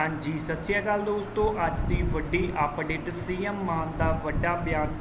ਹਾਂਜੀ, ਸਤਿ ਸ਼੍ਰੀ ਅਕਾਲ ਦੋਸਤੋ। ਅੱਜ ਦੀ ਵੱਡੀ ਅਪਡੇਟ ਸੀਐਮ ਮਾਨ ਦਾ ਵੱਡਾ ਬਿਆਨ।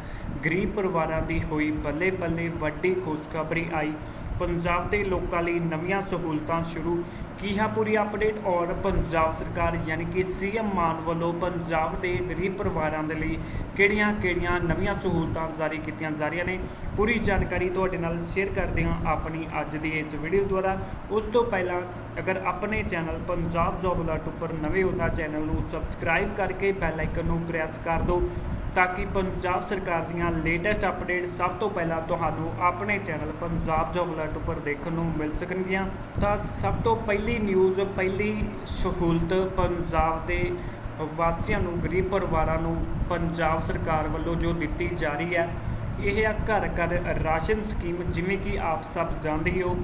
ਗਰੀਬ ਪਰਿਵਾਰਾਂ ਦੀ ਹੋਈ ਬੱਲੇ ਬੱਲੇ ਵੱਡੀ ਖੁਸ਼ਖਬਰੀ ਆਈ। ਪੰਜਾਬ ਦੇ ਲੋਕਾਂ ਲਈ ਨਵੀਆਂ ਸਹੂਲਤਾਂ ਸ਼ੁਰੂ। ਕੀ ਹੈ ਪੂਰੀ ਅਪਡੇਟ ਔਰ ਪੰਜਾਬ ਸਰਕਾਰ ਯਾਨੀ ਕਿ ਸੀਐਮ ਮਾਨ ਵੱਲੋਂ ਪੰਜਾਬ ਦੇ ਗਰੀਬ ਪਰਿਵਾਰਾਂ ਦੇ ਲਈ ਕਿਹੜੀਆਂ-ਕਿਹੜੀਆਂ ਨਵੀਆਂ ਸਹੂਲਤਾਂ ਜਾਰੀ ਕੀਤੀਆਂ ਜਾ ਰਹੀਆਂ ਨੇ? ਪੂਰੀ ਜਾਣਕਾਰੀ ਤੁਹਾਡੇ ਨਾਲ ਸ਼ੇਅਰ ਕਰਦੇ ਹਾਂ ਆਪਣੀ ਅੱਜ ਦੀ ਇਸ ਵੀਡੀਓ ਦੁਆਰਾ। ਉਸ ਤੋਂ ਪਹਿਲਾਂ ਅਗਰ ਆਪਣੇ ਚੈਨਲ ਪੰਜਾਬ ਜੋਬ ਅਲਰਟ ਉੱਪਰ ਨਵੇਂ ਹੋ ਤਾਂ ਚੈਨਲ ਨੂੰ ਸਬਸਕ੍ਰਾਈਬ ਕਰਕੇ ਬੈਲ ਆਈਕਨ ਨੂੰ ਪ੍ਰੈਸ ਕਰ ਦਿਓ। ਤਾਂ ਕਿ ਪੰਜਾਬ ਸਰਕਾਰ ਦੀਆਂ ਲੇਟੈਸਟ ਅਪਡੇਟ ਸਭ ਤੋਂ ਪਹਿਲਾਂ ਤੁਹਾਨੂੰ ਆਪਣੇ ਚੈਨਲ ਪੰਜਾਬ ਜੋਬ ਅਲਰਟ ਉੱਪਰ ਦੇਖਣ ਨੂੰ ਮਿਲ ਸਕਣਗੀਆਂ। ਤਾਂ ਸਭ ਤੋਂ ਪਹਿਲੀ ਨਿਊਜ਼ ਪਹਿਲੀ ਸਹੂਲਤ ਪੰਜਾਬ ਦੇ ਵਾਸੀਆਂ ਨੂੰ, ਗਰੀਬ ਪਰਿਵਾਰਾਂ ਨੂੰ ਪੰਜਾਬ ਸਰਕਾਰ ਵੱਲੋਂ ਜੋ ਦਿੱਤੀ ਜਾ ਰਹੀ ਹੈ, ਇਹ ਆ ਘਰ ਘਰ ਰਾਸ਼ਨ ਸਕੀਮ, ਜਿਵੇਂ ਕਿ ਆਪ ਸਭ ਜਾਣਦੇ ਹੋ,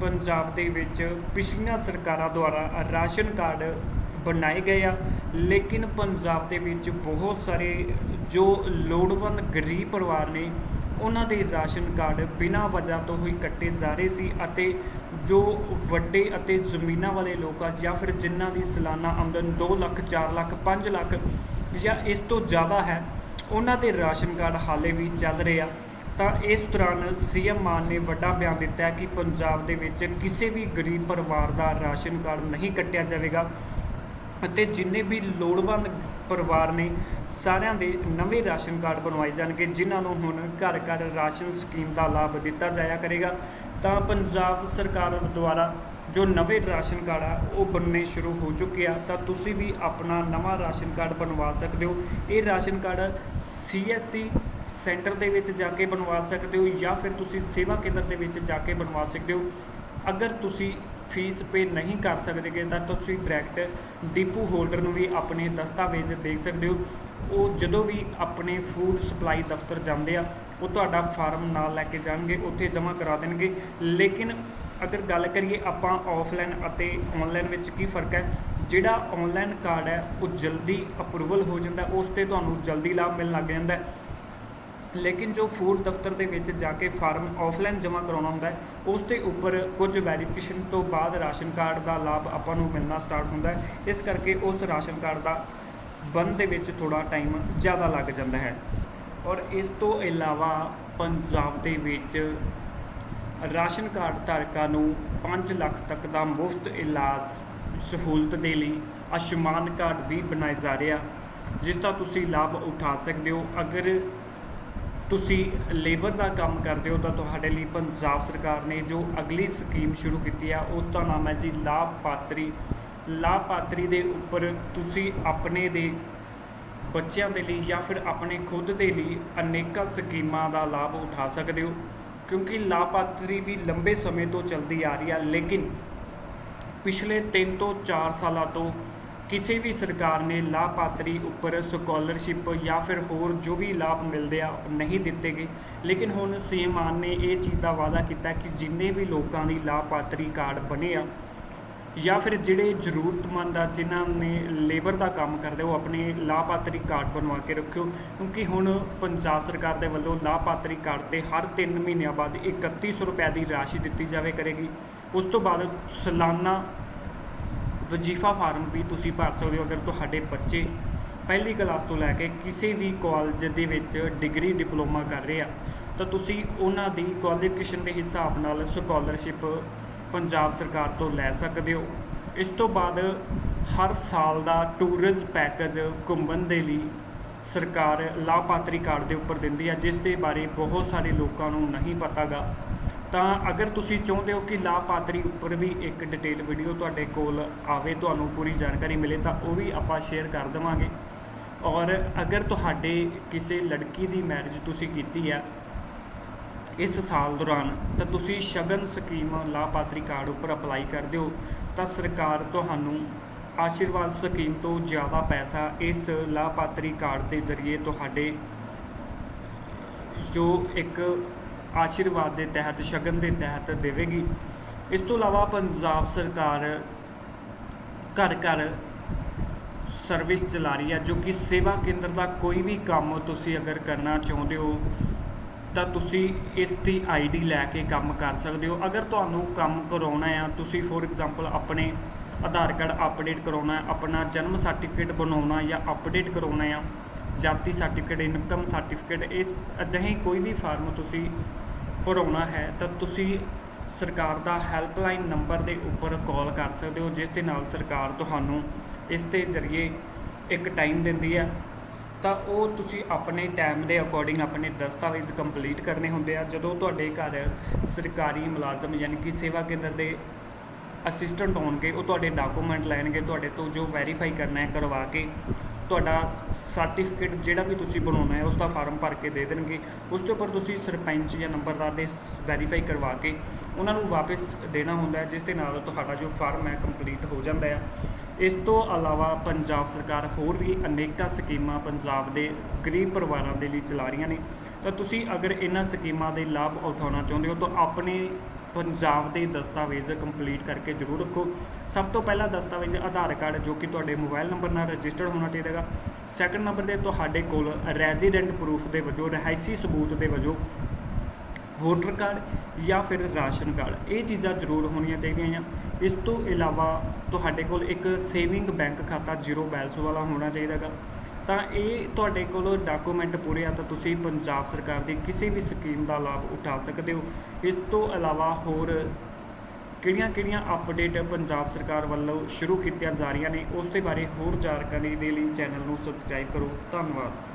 ਪੰਜਾਬ ਦੇ ਵਿੱਚ ਪਿਛਲੀਆਂ ਸਰਕਾਰਾਂ ਦੁਆਰਾ ਰਾਸ਼ਨ ਕਾਰਡ ਬਣਾਏ ਗਏ ਆ। ਲੇਕਿਨ ਪੰਜਾਬ ਦੇ ਵਿੱਚ ਬਹੁਤ ਸਾਰੇ ਜੋ ਲੋੜਵੰਦ ਗਰੀਬ ਪਰਿਵਾਰ ਨੇ, ਉਹਨਾਂ ਦੇ ਰਾਸ਼ਨ ਕਾਰਡ ਬਿਨਾਂ ਵਜ੍ਹਾ ਤੋਂ ਹੀ ਕੱਟੇ ਜਾ ਰਹੇ ਸੀ ਅਤੇ ਜੋ ਵੱਡੇ ਅਤੇ ਜ਼ਮੀਨਾਂ ਵਾਲੇ ਲੋਕ ਆ ਜਾਂ ਫਿਰ ਜਿਨ੍ਹਾਂ ਦੀ ਸਾਲਾਨਾ ਆਮਦਨ 2 ਲੱਖ 4 ਲੱਖ 5 ਲੱਖ ਜਾਂ ਇਸ ਤੋਂ ਜ਼ਿਆਦਾ ਹੈ, ਉਹਨਾਂ ਦੇ ਰਾਸ਼ਨ ਕਾਰਡ ਹਾਲੇ ਵੀ ਚੱਲ ਰਹੇ ਆ। ਤਾਂ ਇਸ ਦੌਰਾਨ ਸੀਐਮ ਮਾਨ ਨੇ ਵੱਡਾ ਬਿਆਨ ਦਿੱਤਾ ਹੈ ਕਿ ਪੰਜਾਬ ਦੇ ਵਿੱਚ ਕਿਸੇ ਵੀ ਗਰੀਬ ਪਰਿਵਾਰ ਦਾ ਰਾਸ਼ਨ ਕਾਰਡ ਨਹੀਂ ਕੱਟਿਆ ਜਾਵੇਗਾ। ਅਤੇ ਜਿੰਨੇ ਵੀ ਲੋੜਵੰਦ ਪਰਿਵਾਰ ਨੇ, ਸਾਰਿਆਂ ਦੇ ਨਵੇਂ ਰਾਸ਼ਨ ਕਾਰਡ ਬਣਵਾਏ ਜਾਣਗੇ, ਜਿਨ੍ਹਾਂ ਨੂੰ ਹੁਣ ਘਰ ਘਰ ਰਾਸ਼ਨ ਸਕੀਮ ਦਾ ਲਾਭ ਦਿੱਤਾ ਜਾਇਆ ਕਰੇਗਾ। ਤਾਂ ਪੰਜਾਬ ਸਰਕਾਰ ਦੁਆਰਾ ਜੋ ਨਵੇਂ ਰਾਸ਼ਨ ਕਾਰਡ ਆ, ਉਹ ਬਣਨੇ ਸ਼ੁਰੂ ਹੋ ਚੁੱਕੇ ਆ। ਤਾਂ ਤੁਸੀਂ ਵੀ ਆਪਣਾ ਨਵਾਂ ਰਾਸ਼ਨ ਕਾਰਡ ਬਣਵਾ ਸਕਦੇ ਹੋ। ਇਹ ਰਾਸ਼ਨ ਕਾਰਡ ਸੀਐਸਸੀ ਸੈਂਟਰ ਦੇ ਵਿੱਚ ਜਾ ਕੇ ਬਣਵਾ ਸਕਦੇ ਹੋ ਜਾਂ ਫਿਰ ਤੁਸੀਂ ਸੇਵਾ ਕੇਂਦਰ ਦੇ ਵਿੱਚ ਜਾ ਕੇ ਬਣਵਾ ਸਕਦੇ ਹੋ। ਅਗਰ ਤੁਸੀਂ ਫੀਸ ਪੇ ਨਹੀਂ ਕਰ ਸਕਦੇਗੇ, ਤਾਂ ਤੁਸੀਂ ਡਾਇਰੈਕਟ ਡਿਪੂ ਹੋਲਡਰ ਨੂੰ ਵੀ ਆਪਣੇ ਦਸਤਾਵੇਜ਼ ਦੇ ਸਕਦੇ ਹੋ। ਉਹ ਜਦੋਂ ਵੀ ਆਪਣੇ ਫੂਡ ਸਪਲਾਈ ਦਫ਼ਤਰ ਜਾਂਦੇ ਆ, ਉਹ ਤੁਹਾਡਾ ਫਾਰਮ ਨਾਲ ਲੈ ਕੇ ਜਾਣਗੇ, ਉੱਥੇ ਜਮ੍ਹਾਂ ਕਰਾ ਦੇਣਗੇ। ਲੇਕਿਨ ਅਗਰ ਗੱਲ ਕਰੀਏ ਆਪਾਂ ਆਫਲਾਈਨ ਅਤੇ ਆਨਲਾਈਨ ਵਿੱਚ ਕੀ ਫ਼ਰਕ ਹੈ, ਜਿਹੜਾ ਆਨਲਾਈਨ ਕਾਰਡ ਹੈ, ਉਹ ਜਲਦੀ ਅਪਰੂਵਲ ਹੋ ਜਾਂਦਾ, ਉਸ ਤੇ ਤੁਹਾਨੂੰ ਜਲਦੀ ਲਾਭ ਮਿਲਣ ਲੱਗ ਜਾਂਦਾ ਹੈ। ਲੇਕਿਨ ਜੋ ਫੂਡ ਦਫ਼ਤਰ ਦੇ ਵਿੱਚ ਜਾ ਕੇ ਫਾਰਮ ਆਫਲਾਈਨ ਜਮ੍ਹਾਂ ਕਰਾਉਣਾ ਹੁੰਦਾ ਉਸ ਦੇ ਉੱਪਰ ਕੁਝ ਵੈਰੀਫਿਕੇਸ਼ਨ ਤੋਂ ਬਾਅਦ ਰਾਸ਼ਨ ਕਾਰਡ ਦਾ ਲਾਭ ਆਪਾਂ ਨੂੰ ਮਿਲਣਾ ਸਟਾਰਟ ਹੁੰਦਾ ਇਸ ਕਰਕੇ ਉਸ ਰਾਸ਼ਨ ਕਾਰਡ ਦਾ ਬਣਨ ਦੇ ਵਿੱਚ ਥੋੜਾ ਟਾਈਮ ਜ਼ਿਆਦਾ ਲੱਗ ਜਾਂਦਾ ਹੈ। ਔਰ ਇਸ ਤੋਂ ਇਲਾਵਾ ਪੰਜਾਬ ਦੇ ਵਿੱਚ ਰਾਸ਼ਨ ਕਾਰਡ ਧਾਰਕਾਂ ਨੂੰ 5 ਲੱਖ ਤੱਕ ਦਾ ਮੁਫਤ ਇਲਾਜ ਸਹੂਲਤ ਦੇ ਲਈ ਆਯੁਸ਼ਮਾਨ ਕਾਰਡ ਵੀ ਬਣਾਏ ਜਾ ਰਿਹਾ, ਜਿਸ ਦਾ ਤੁਸੀਂ ਲਾਭ ਉਠਾ ਸਕਦੇ ਹੋ। ਅਗਰ ਤੁਸੀਂ ਲੇਬਰ ਦਾ ਕੰਮ ਕਰਦੇ ਹੋ ਤਾਂ ਤੁਹਾਡੇ ਲਈ ਪੰਜਾਬ ਸਰਕਾਰ ਨੇ ਜੋ ਅਗਲੀ ਸਕੀਮ ਸ਼ੁਰੂ ਕੀਤੀ ਆ, ਉਸ ਦਾ ਨਾਮ ਹੈ ਜੀ ਲਾਭਪਾਤਰੀ। ਲਾਭਪਾਤਰੀ ਦੇ ਉੱਪਰ ਤੁਸੀਂ ਆਪਣੇ ਦੇ ਬੱਚਿਆਂ ਦੇ ਲਈ ਜਾਂ ਫਿਰ ਆਪਣੇ ਖੁਦ ਦੇ ਲਈ ਅਨੇਕਾਂ ਸਕੀਮਾਂ ਦਾ ਲਾਭ ਉਠਾ ਸਕਦੇ ਹੋ, ਕਿਉਂਕਿ ਲਾਭਪਾਤਰੀ ਵੀ ਲੰਬੇ ਸਮੇਂ ਤੋਂ ਚੱਲਦੀ ਆ ਰਹੀ ਆ, ਲੇਕਿਨ ਪਿਛਲੇ 3 ਤੋਂ 4 ਸਾਲਾਂ ਤੋਂ ਕਿਸੇ ਵੀ ਸਰਕਾਰ ਨੇ ਲਾਭਪਾਤਰੀ ਉੱਪਰ ਸਕਾਲਰਸ਼ਿਪ ਜਾਂ ਫਿਰ ਹੋਰ ਜੋ ਵੀ ਲਾਭ ਮਿਲਦੇ ਆ, ਨਹੀਂ ਦਿੱਤੇ ਗਏ। ਲੇਕਿਨ ਹੁਣ ਸੀਐਮ ਮਾਨ ਨੇ ਇਹ ਚੀਜ਼ ਦਾ ਵਾਅਦਾ ਕੀਤਾ ਕਿ ਜਿੰਨੇ ਵੀ ਲੋਕਾਂ ਦੀ ਲਾਭਪਾਤਰੀ ਕਾਰਡ ਬਣੇ ਆ, ਜਾਂ ਫਿਰ ਜਿਹੜੇ ਜ਼ਰੂਰਤਮੰਦ ਆ, ਜਿਨ੍ਹਾਂ ਨੇ ਲੇਬਰ ਦਾ ਕੰਮ ਕਰਦੇ ਉਹ ਆਪਣੇ ਲਾਭਪਾਤਰੀ ਕਾਰਡ ਬਣਵਾ ਕੇ ਰੱਖਿਓ। ਕਿਉਂਕਿ ਹੁਣ ਪੰਜਾਬ ਸਰਕਾਰ ਦੇ ਵੱਲੋਂ ਲਾਭਪਾਤਰੀ ਕਾਰਡ ਤੇ ਹਰ 3 ਮਹੀਨਿਆਂ ਬਾਅਦ 3100 ਰੁਪਏ ਦੀ ਰਾਸ਼ੀ ਦਿੱਤੀ ਜਾਵੇ ਕਰੇਗੀ। ਉਸ ਤੋਂ ਬਾਅਦ ਸਾਲਾਨਾ ਵਜ਼ੀਫਾ ਫਾਰਮ ਵੀ ਤੁਸੀਂ ਭਰ ਸਕਦੇ ਹੋ ਅਗਰ ਤੁਹਾਡੇ ਬੱਚੇ ਪਹਿਲੀ ਕਲਾਸ ਤੋਂ ਲੈ ਕੇ ਕਿਸੇ ਵੀ ਕਾਲਜ ਦੇ ਵਿੱਚ ਡਿਗਰੀ ਡਿਪਲੋਮਾ ਕਰ ਰਹੇ ਆ, ਤਾਂ ਤੁਸੀਂ ਉਹਨਾਂ ਦੀ ਕੁਆਲੀਫਿਕੇਸ਼ਨ ਦੇ ਹਿਸਾਬ ਨਾਲ ਸਕਾਲਰਸ਼ਿਪ ਪੰਜਾਬ ਸਰਕਾਰ ਤੋਂ ਲੈ ਸਕਦੇ ਹੋ। ਇਸ ਤੋਂ ਬਾਅਦ ਹਰ ਸਾਲ ਦਾ ਟੂਰਿਜ਼ਮ ਪੈਕੇਜ ਘੁੰਮਣ ਦੇ ਲਈ ਸਰਕਾਰ ਲਾਭਪਾਤਰੀ ਕਾਰਡ ਦੇ ਉੱਪਰ ਦਿੰਦੀ ਹੈ ਜਿਸ ਦੇ ਬਾਰੇ ਬਹੁਤ ਸਾਰੇ ਲੋਕਾਂ ਨੂੰ ਨਹੀਂ ਪਤਾਗਾ। ਤਾਂ ਅਗਰ ਤੁਸੀਂ ਚਾਹੁੰਦੇ ਹੋ ਕਿ ਲਾਭਪਾਤਰੀ ਉੱਪਰ ਵੀ ਇੱਕ ਡਿਟੇਲ ਵੀਡੀਓ ਤੁਹਾਡੇ ਕੋਲ ਆਵੇ, ਤੁਹਾਨੂੰ ਪੂਰੀ ਜਾਣਕਾਰੀ ਮਿਲੇ, ਤਾਂ ਉਹ ਵੀ ਆਪਾਂ ਸ਼ੇਅਰ ਕਰ ਦੇਵਾਂਗੇ। ਔਰ ਅਗਰ ਤੁਹਾਡੇ ਕਿਸੇ ਲੜਕੀ ਦੀ ਮੈਰਿਜ ਤੁਸੀਂ ਕੀਤੀ ਹੈ ਇਸ ਸਾਲ ਦੌਰਾਨ, ਤਾਂ ਤੁਸੀਂ ਸ਼ਗਨ ਸਕੀਮ ਲਾਭਪਾਤਰੀ ਕਾਰਡ ਉੱਪਰ ਅਪਲਾਈ ਕਰਦੇ ਹੋ ਤਾਂ ਸਰਕਾਰ ਤੁਹਾਨੂੰ ਆਸ਼ੀਰਵਾਦ ਸਕੀਮ ਤੋਂ ਜ਼ਿਆਦਾ ਪੈਸਾ ਇਸ ਲਾਭਪਾਤਰੀ ਕਾਰਡ ਦੇ ਜ਼ਰੀਏ ਤੁਹਾਡੇ ਜੋ ਇੱਕ ਆਸ਼ੀਰਵਾਦ ਦੇ ਤਹਿਤ, ਸ਼ਗਨ ਦੇ ਤਹਿਤ ਦੇਵੇਗੀ। ਇਸ ਤੋਂ ਇਲਾਵਾ ਪੰਜਾਬ ਸਰਕਾਰ ਘਰ ਘਰ ਸਰਵਿਸ ਚਲਾ ਰਹੀ ਹੈ, ਜੋ ਕਿ ਸੇਵਾ ਕੇਂਦਰ ਦਾ ਕੋਈ ਵੀ ਕੰਮ ਤੁਸੀਂ ਅਗਰ ਕਰਨਾ ਚਾਹੁੰਦੇ ਹੋ, ਤਾਂ ਤੁਸੀਂ ਇਸ ਦੀ ਆਈਡੀ ਲੈ ਕੇ ਕੰਮ ਕਰ ਸਕਦੇ ਹੋ। ਅਗਰ ਤੁਹਾਨੂੰ ਕੰਮ ਕਰਾਉਣਾ ਆ ਤੁਸੀਂ ਫੋਰ ਐਗਜ਼ਾਮਪਲ ਆਪਣੇ ਆਧਾਰ ਕਾਰਡ ਅਪਡੇਟ ਕਰਾਉਣਾ ਹੈ, ਆਪਣਾ ਜਨਮ ਸਰਟੀਫਿਕੇਟ ਬਣਾਉਣਾ ਜਾਂ ਅਪਡੇਟ ਕਰਾਉਣਾ ਆ ਜਾਤੀ ਸਰਟੀਫਿਕੇਟ ਇਨਕਮ ਸਰਟੀਫਿਕੇਟ ਇਸ ਅਜਿਹੇ ਕੋਈ ਵੀ ਫਾਰਮ ਤੁਸੀਂ ਭਰਾਉਣਾ ਹੈ, ਤਾਂ ਤੁਸੀਂ ਸਰਕਾਰ ਦਾ ਹੈਲਪਲਾਈਨ ਨੰਬਰ ਦੇ ਉੱਪਰ ਕਾਲ ਕਰ ਸਕਦੇ ਹੋ, ਜਿਸ ਦੇ ਨਾਲ ਸਰਕਾਰ ਤੁਹਾਨੂੰ ਇਸ ਦੇ ਜ਼ਰੀਏ ਇੱਕ ਟਾਈਮ ਦਿੰਦੀ ਹੈ। ਤਾਂ ਉਹ ਤੁਸੀਂ ਆਪਣੇ ਟਾਈਮ ਦੇ ਅਕੋਰਡਿੰਗ ਆਪਣੇ ਦਸਤਾਵੇਜ਼ ਕੰਪਲੀਟ ਕਰਨੇ ਹੁੰਦੇ ਆ। ਜਦੋਂ ਤੁਹਾਡੇ ਘਰ ਸਰਕਾਰੀ ਮੁਲਾਜ਼ਮ ਯਾਨੀ ਕਿ ਸੇਵਾ ਕੇਂਦਰ ਦੇ ਅਸਿਸਟੈਂਟ ਹੋਣਗੇ ਉਹ ਤੁਹਾਡੇ ਡਾਕੂਮੈਂਟ ਲੈਣਗੇ, ਤੁਹਾਡੇ ਤੋਂ ਜੋ ਵੈਰੀਫਾਈ ਕਰਨਾ ਹੈ ਕਰਵਾ ਕੇ ਤੁਹਾਡਾ ਸਰਟੀਫਿਕੇਟ ਜਿਹੜਾ ਵੀ ਤੁਸੀਂ ਬਣਾਉਣਾ ਹੈ ਉਸ ਦਾ ਫਾਰਮ ਭਰ ਕੇ ਦੇ ਦੇਣਗੇ। ਉਸ ਦੇ ਉੱਪਰ ਤੁਸੀਂ ਸਰਪੰਚ ਜਾਂ ਨੰਬਰਦਾਰ ਦੇ ਵੈਰੀਫਾਈ ਕਰਵਾ ਕੇ ਉਹਨਾਂ ਨੂੰ ਵਾਪਸ ਦੇਣਾ ਹੁੰਦਾ ਜਿਸ ਦੇ ਨਾਲ ਤੁਹਾਡਾ ਜੋ ਫਾਰਮ ਹੈ ਕੰਪਲੀਟ ਹੋ ਜਾਂਦਾ ਹੈ। ਇਸ ਤੋਂ ਇਲਾਵਾ ਪੰਜਾਬ ਸਰਕਾਰ ਹੋਰ ਵੀ ਅਨੇਕਾਂ ਸਕੀਮਾਂ ਪੰਜਾਬ ਦੇ ਗਰੀਬ ਪਰਿਵਾਰਾਂ ਦੇ ਲਈ ਚਲਾ ਰਹੀਆਂ ਨੇ। ਤਾਂ ਤੁਸੀਂ ਅਗਰ ਇਹਨਾਂ ਸਕੀਮਾਂ ਦੇ ਲਾਭ ਉਠਾਉਣਾ ਚਾਹੁੰਦੇ ਹੋ, ਤਾਂ ਆਪਣੇ ਪੰਜਾਬ ਦੇ ਦਸਤਾਵੇਜ਼ ਕੰਪਲੀਟ ਕਰਕੇ ਜ਼ਰੂਰ ਰੱਖੋ। ਸਭ ਤੋਂ ਪਹਿਲਾਂ ਦਸਤਾਵੇਜ਼ ਆਧਾਰ ਕਾਰਡ, ਜੋ ਕਿ ਤੁਹਾਡੇ ਮੋਬਾਈਲ ਨੰਬਰ ਨਾਲ ਰਜਿਸਟਰਡ ਹੋਣਾ ਚਾਹੀਦਾ ਹੈਗਾ ਸੈਕੰਡ ਨੰਬਰ ਤੇ ਤੁਹਾਡੇ ਕੋਲ ਰੈਜ਼ੀਡੈਂਟ ਪ੍ਰੂਫ ਦੇ ਵਜੋਂ, ਰਿਹਾਇਸ਼ੀ ਸਬੂਤ ਦੇ ਵਜੋਂ ਵੋਟਰ ਕਾਰਡ ਜਾਂ ਫਿਰ ਰਾਸ਼ਨ ਕਾਰਡ ਇਹ ਚੀਜ਼ਾਂ ਜ਼ਰੂਰ ਹੋਣੀਆਂ ਚਾਹੀਦੀਆਂ ਆ। ਇਸ ਤੋਂ ਇਲਾਵਾ ਤੁਹਾਡੇ ਕੋਲ ਇੱਕ ਸੇਵਿੰਗ ਬੈਂਕ ਖਾਤਾ ਜ਼ੀਰੋ ਬੈਲੈਂਸ ਵਾਲਾ ਹੋਣਾ ਚਾਹੀਦਾ ਗਾ ਤਾਂ ਇਹ ਤੁਹਾਡੇ ਕੋਲ ਡਾਕੂਮੈਂਟ ਪੂਰੇ ਆ ਤਾਂ ਤੁਸੀਂ ਪੰਜਾਬ ਸਰਕਾਰ ਦੀ ਕਿਸੇ ਵੀ ਸਕੀਮ ਦਾ ਲਾਭ ਉਠਾ ਸਕਦੇ ਹੋ। ਇਸ ਤੋਂ ਇਲਾਵਾ ਹੋਰ ਕਿਹੜੀਆਂ-ਕਿਹੜੀਆਂ ਅਪਡੇਟ ਪੰਜਾਬ ਸਰਕਾਰ ਵੱਲੋਂ ਸ਼ੁਰੂ ਕੀਤੀਆਂ ਜਾ ਰਹੀਆਂ ਨੇ, ਉਸ ਦੇ ਬਾਰੇ ਹੋਰ ਜਾਣਕਾਰੀ ਦੇ ਲਈ ਚੈਨਲ ਨੂੰ ਸਬਸਕ੍ਰਾਈਬ ਕਰੋ। ਧੰਨਵਾਦ।